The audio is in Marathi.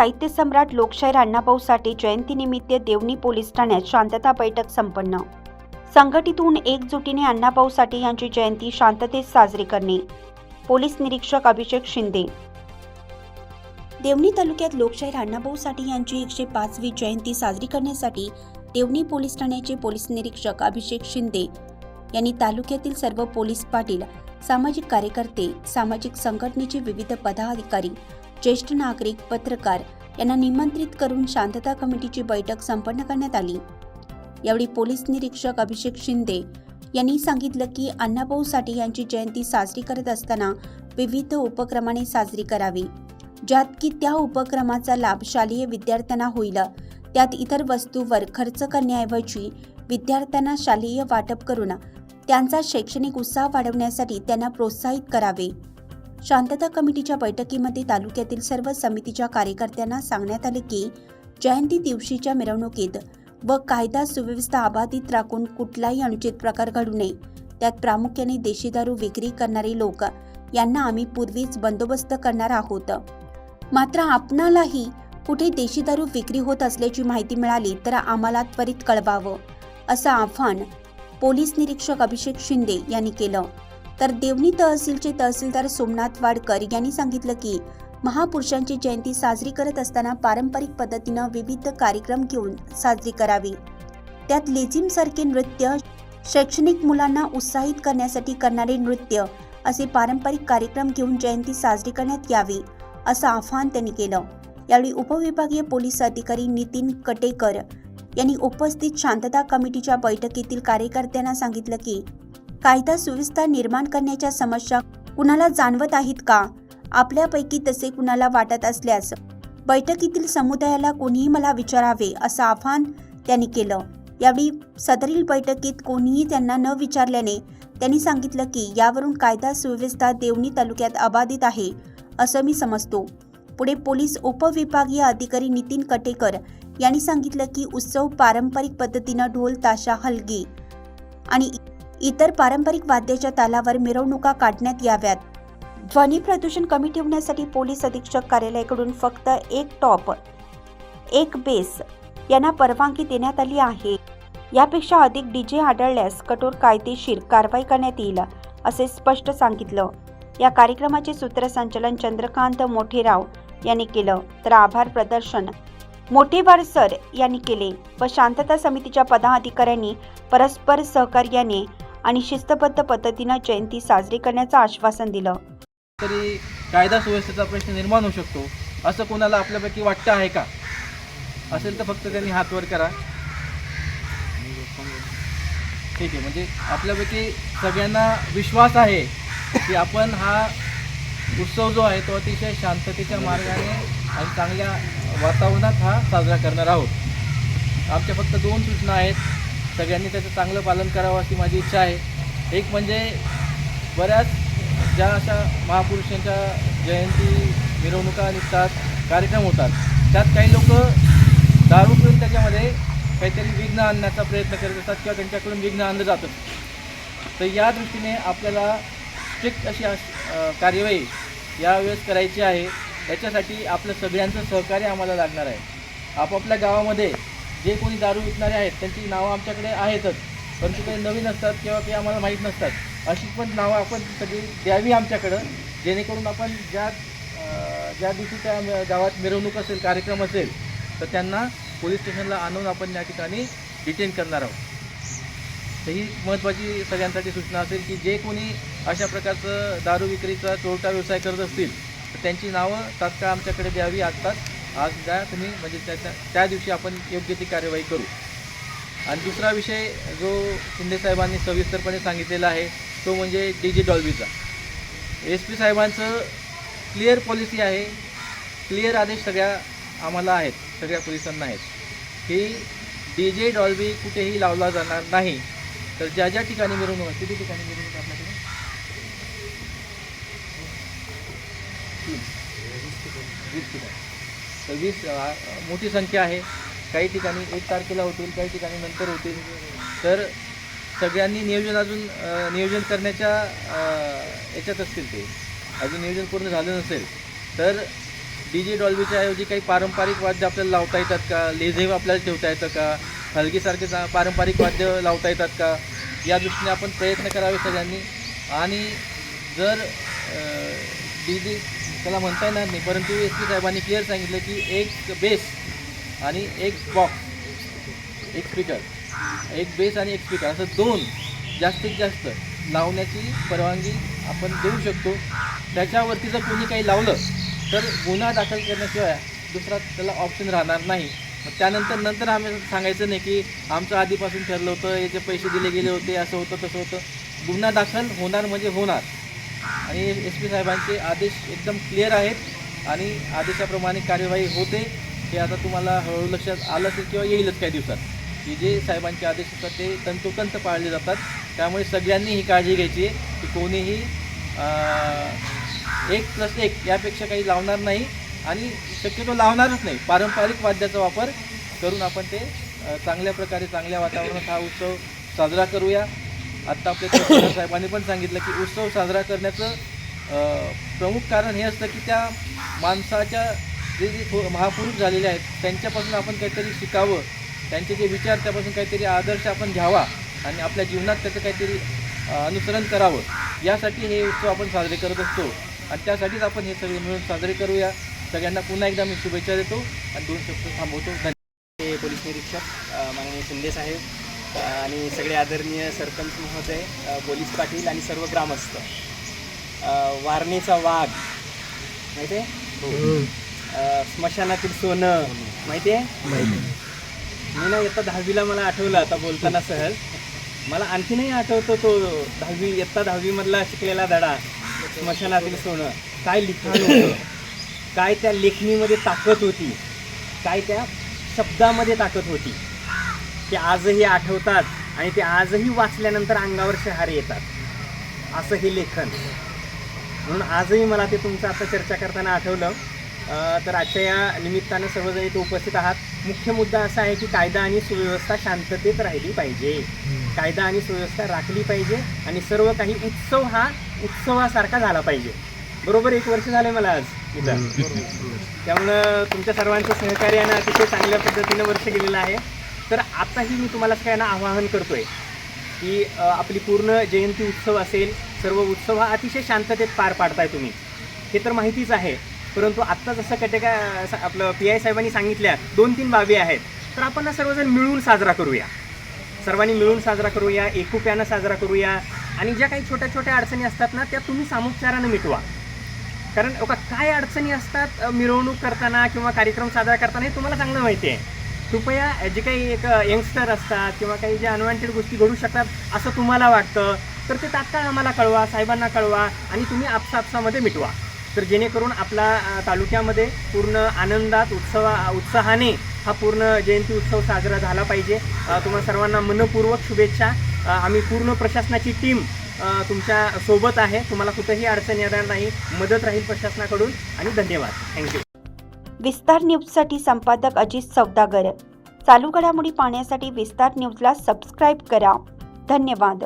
साहित्य सम्राट लोकशाहीर अण्णाभाऊ साठे जयंतीनिमित्त देवणी पोलीस ठाण्यात शांतता बैठक संपन्न. संघटितून एकजुटीने अण्णाभाऊ साठे यांची जयंती शांततेत साजरी करणे. पोलीस निरीक्षक अभिषेक शिंदे. देवणी तालुक्यात लोकशाहीर अण्णाभाऊ साठे यांची एकशे पाचवी जयंती साजरी करण्यासाठी देवणी पोलीस ठाण्याचे पोलीस निरीक्षक अभिषेक शिंदे यांनी तालुक्यातील सर्व पोलीस पाटील सामाजिक कार्यकर्ते सामाजिक संघटनेचे विविध पदाधिकारी ज्येष्ठ नागरिक पत्रकार यांना निमंत्रित करून शांतता कमिटीची बैठक संपन्न करण्यात आली. यावेळी पोलीस निरीक्षक अभिषेक शिंदे यांनी सांगितलं की अण्णाभाऊ साठे यांची जयंती साजरी करत असताना विविध उपक्रमाने साजरी करावी. ज्यात की त्या उपक्रमाचा लाभ शालेय विद्यार्थ्यांना होईल. त्यात इतर वस्तूवर खर्च करण्याऐवजी विद्यार्थ्यांना शालेय वाटप करून त्यांचा शैक्षणिक उत्साह वाढवण्यासाठी त्यांना प्रोत्साहित करावे. शांतता कमिटीच्या बैठकीमध्ये तालुक्यातील सर्व समितीच्या कार्यकर्त्यांना सांगण्यात आले की जयंती दिवशीच्या मिरवणुकीत व कायदा सुव्यवस्था अबाधित राखून कुठलाही अनुचित प्रकार घडू नये त्यात प्रामुख्याने देशी दारू विक्री करणारे लोक यांना आम्ही पूर्वीच बंदोबस्त करणार आहोत. मात्र आपणालाही कुठे देशी दारू विक्री होत असल्याची माहिती मिळाली तर आम्हाला त्वरित कळवावं असं आव्हान पोलीस निरीक्षक अभिषेक शिंदे यांनी केलं. तर देवणी तहसीलचे तहसीलदार सोमनाथ वाडकर यांनी सांगितलं की महापुरुषांची जयंती साजरी करत असताना पारंपरिक पद्धतीनं विविध कार्यक्रम घेऊन साजरी करावी. त्यात लेझिमसारखे नृत्य शैक्षणिक मुलांना उत्साहित करण्यासाठी करणारे नृत्य असे पारंपरिक कार्यक्रम घेऊन जयंती साजरी करण्यात यावी असं आवाहन त्यांनी केलं. यावेळी उपविभागीय पोलीस अधिकारी नितीन कटेकर यांनी उपस्थित शांतता कमिटीच्या बैठकीतील कार्यकर्त्यांना सांगितलं की कायदा सुव्यवस्था निर्माण करण्याच्या समस्या कुणाला जाणवत आहेत का? आपल्यापैकी तसे कुणाला वाटत असल्यास बैठकीतील समुदायाला कोणीही मला विचारावे असं आवाहन त्यांनी केलं. यावेळी सदरील बैठकीत कोणीही त्यांना न विचारल्याने त्यांनी सांगितलं की यावरून कायदा सुव्यवस्था देवणी तालुक्यात अबाधित आहे असं मी समजतो. पुढे पोलीस उपविभागीय अधिकारी नितीन कटेकर यांनी सांगितलं की उत्सव पारंपरिक पद्धतीनं ढोल ताशा हलगी आणि इतर पारंपरिक वाद्याच्या तालावर मिरवणुका काढण्यात याव्यात. ध्वनी प्रदूषण कमी ठेवण्यासाठी पोलीस अधीक्षक कार्यालयाकडून फक्त एक टॉप एक बेस यांना परवानगी देण्यात आली आहे. यापेक्षा अधिक डीजे आढळल्यास कठोर कायदेशीर कारवाई करण्यात येईल असे स्पष्ट सांगितलं. या कार्यक्रमाचे सूत्रसंचालन चंद्रकांत मोठेराव यांनी केलं. तर आभार प्रदर्शन मोठेवार सर यांनी केले व शांतता समितीच्या पदाधिकाऱ्यांनी परस्पर सहकार्याने आणि शिस्तबद्ध पद्धतीनं जयंती साजरी करण्याचं आश्वासन दिलं. तरी कायदा सुव्यवस्थेचा प्रश्न निर्माण होऊ शकतो. असं कोणाला आपल्यापैकी वाटतं आहे का? असेल तर फक्त त्यांनी हात वर करा. ठीक आहे म्हणजे आपल्यापैकी सगळ्यांना विश्वास आहे की आपण हा उत्सव जो आहे तो अतिशय शांततेच्या मार्गाने आणि चांगल्या वातावरणात हा साजरा करणार आहोत. आमच्या फक्त दोन सूचना आहेत. सगळ्यांनी त्याचं चांगलं पालन करावं अशी माझी इच्छा आहे. एक म्हणजे बऱ्याच ज्या अशा महापुरुषांच्या जयंती मिरवणुका निघतात कार्यक्रम होतात त्यात काही लोक दारू पिऊन त्याच्यामध्ये काहीतरी विघ्न आणण्याचा प्रयत्न करत असतात किंवा त्यांच्याकडून विघ्न आणलं जातं. तर या दृष्टीने आपल्याला स्ट्रिक्ट अशी कार्यवाही यावेळेस करायची आहे. याच्यासाठी आपलं सगळ्यांचं सहकार्य आम्हाला लागणार आहे. आपापल्या गावामध्ये जे कोणी दारू विकणारे आहेत त्यांची नावं आमच्याकडे आहेतच. परंतु काही नवीन असतात किंवा ते आम्हाला माहीत नसतात. अशी पण नावं आपण सगळी द्यावी आमच्याकडं जेणेकरून आपण ज्या ज्या दिवशी त्या गावात मिरवणूक असेल कार्यक्रम असेल तर त्यांना पोलीस स्टेशनला आणून आपण या ठिकाणी डिटेन करणार आहोत. तर ही महत्त्वाची सगळ्यांसाठी सूचना असेल की जे कोणी अशा प्रकारचं दारू विक्रीचा चोरटा व्यवसाय करत असतील तर त्यांची नावं तात्काळ आमच्याकडे द्यावी आत्ताच. आज द्या तुम्ही म्हणजे त्याच्या त्या दिवशी आपण योग्य ती कार्यवाही करू. आणि दुसरा विषय जो शिंदे साहेबांनी सविस्तरपणे सांगितलेला आहे तो म्हणजे डी जे डॉल्बीचा. एस पी साहेबांचं क्लिअर पॉलिसी आहे क्लिअर आदेश सगळ्या आम्हाला आहेत सगळ्या पोलिसांना आहेत की डी जे डॉल्बी कुठेही लावला जाणार नाही. तर ज्या ज्या ठिकाणी मिरवणूक आहे, किती ठिकाणी मिरवणूक आपल्याकडे वीस ठिकाणी वीस मोठी संख्या आहे. काही ठिकाणी एक तारखेला होतील काही ठिकाणी नंतर होतील. तर सगळ्यांनी नियोजन अजून नियोजन करण्याच्या याच्यात असतील ते. अजून नियोजन पूर्ण झालं नसेल तर डी जे डॉल्बीच्या ऐवजी काही पारंपरिक वाद्य आपल्याला लावता येतात का? लेझेव आपल्याला ठेवता येतं का? हलगीसारखे सा- पारंपरिक वाद्य लावता येतात का? या दृष्टीने आपण प्रयत्न करावे सगळ्यांनी. आणि जर डी डी त्याला म्हणता येणार नाही परंतु एस पी साहेबांनी क्लिअर सांगितलं की एक बेस आणि एक बॉक्स एक स्पीकर एक बेस आणि एक स्पीकर असं दोन जास्तीत जास्त लावण्याची परवानगी आपण देऊ शकतो. त्याच्यावरती जर कोणी काही लावलं तर गुन्हा दाखल करण्याशिवाय दुसरा त्याला ऑप्शन राहणार नाही. मग त्यानंतर नंतर आम्ही सांगायचं नाही की आमचं आधीपासून ठरलं होतं याचे पैसे दिले गेले होते असं होतं तसं होतं. गुन्हा दाखल होणार म्हणजे होणार. आणि एस पी साहेबांचे आदेश एकदम क्लिअर आहेत आणि आदेशाप्रमाणे कार्यवाही होते. हे आता तुम्हाला हळूहळू लक्षात आलं असेल किंवा येईलच काही दिवसात. की जे साहेबांचे आदेश असतात ते तंतोतंत पाळले जातात. त्यामुळे सगळ्यांनी ही काळजी घ्यायची आहे की कोणीही एक प्लस एक यापेक्षा काही लावणार नाही आणि शक्यतो लावणारच नाही. पारंपरिक वाद्याचा वापर करून आपण ते चांगल्या प्रकारे चांगल्या वातावरणात हा उत्सव साजरा करूया. आत्ता आपल्या तहसीलदार साहेबांनी पण सांगितलं की उत्सव साजरा करण्याचं प्रमुख कारण हे असतं की त्या माणसाच्या जे जे महापुरुष झालेले आहेत त्यांच्यापासून आपण काहीतरी शिकावं त्यांचे जे विचार त्यापासून काहीतरी आदर्श आपण घ्यावा आणि आपल्या जीवनात त्याचं काहीतरी अनुसरण करावं यासाठी हे उत्सव आपण साजरे करत असतो. आणि त्यासाठीच आपण हे सगळे मिळून साजरे करूया. सगळ्यांना पुन्हा एकदा मी शुभेच्छा देतो आणि दोन शब्द थांबवतो. धन्यवाद. ते पोलीस निरीक्षक माननीय शिंदे साहेब आणि सगळे आदरणीय सरपंच महोदय पोलीस पाटील आणि सर्व ग्रामस्थ. वारणीचा वारणेचा वाघ माहिती आहे? स्मशानातील सोनं माहिती आहे? मी ना इयत्ता दहावीला मला आठवलं आता बोलताना सहज. मला आणखीनही आठवतो तो दहावी इयत्ता दहावीमधला शिकलेला धडा स्मशानातील सोनं. काय लिखाण होतं? काय त्या लेखणीमध्ये ताकद होती? काय त्या शब्दामध्ये ताकद होती? ते आजही आठवतात आणि ते आजही वाचल्यानंतर अंगावर शहारे येतात. असं हे लेखन. म्हणून आजही मला ते तुमचं आता चर्चा करताना आठवलं. तर आजच्या या निमित्तानं सर्वजण इथे उपस्थित आहात. मुख्य मुद्दा असा आहे की कायदा आणि सुव्यवस्था शांततेत राहिली पाहिजे. कायदा आणि सुव्यवस्था राखली पाहिजे आणि सर्व काही उत्सव हा उत्सवासारखा झाला पाहिजे. बरोबर एक वर्ष झालं मला आज इथं. त्यामुळं तुमच्या सर्वांचं सहकार्यानं अतिशय चांगल्या पद्धतीनं वर्ष गेलेलं आहे. तर आताही मी तुम्हाला सगळ्यांना आवाहन करतोय की आपली पूर्ण जयंती उत्सव असेल सर्व उत्सव हा अतिशय शांततेत पार पाडताय तुम्ही. हे तर माहितीच आहे परंतु आत्ता जसं कटेका आपलं पी आय साहेबांनी सांगितल्या दोन तीन बाबी आहेत. तर आपण ना सर्वजण मिळून साजरा करूया. सर्वांनी मिळून साजरा करूया एकुप्यानं साजरा करूया आणि ज्या काही छोट्या छोट्या अडचणी असतात ना त्या तुम्ही सामुपचारानं मिटवा. कारण काय अडचणी असतात मिरवणूक करताना किंवा कार्यक्रम साजरा करताना हे तुम्हाला चांगलं माहिती आहे. कृपया जे काही एक यंगस्टर असतात किंवा काही जे अनवॉन्टेड गोष्टी घडू शकतात असं तुम्हाला वाटतं तर ते तात्काळ आम्हाला कळवा साहेबांना कळवा आणि तुम्ही आपसापसामध्ये मिटवा. तर जेणेकरून आपला तालुक्यामध्ये पूर्ण आनंदात उत्सवा उत्साहाने हा पूर्ण जयंती उत्सव साजरा झाला पाहिजे. तुम्हा सर्वांना मनपूर्वक शुभेच्छा. आम्ही पूर्ण प्रशासनाची टीम तुमच्यासोबत आहे. तुम्हाला कुठंही अडचण येणार नाही. मदत राहील प्रशासनाकडून आणि धन्यवाद. थँक्यू विस्तार न्यूजसाठी संपादक अजित सौदागर. चालू घडामोडी पाहण्यासाठी विस्तार न्यूजला सबस्क्राईब करा. धन्यवाद.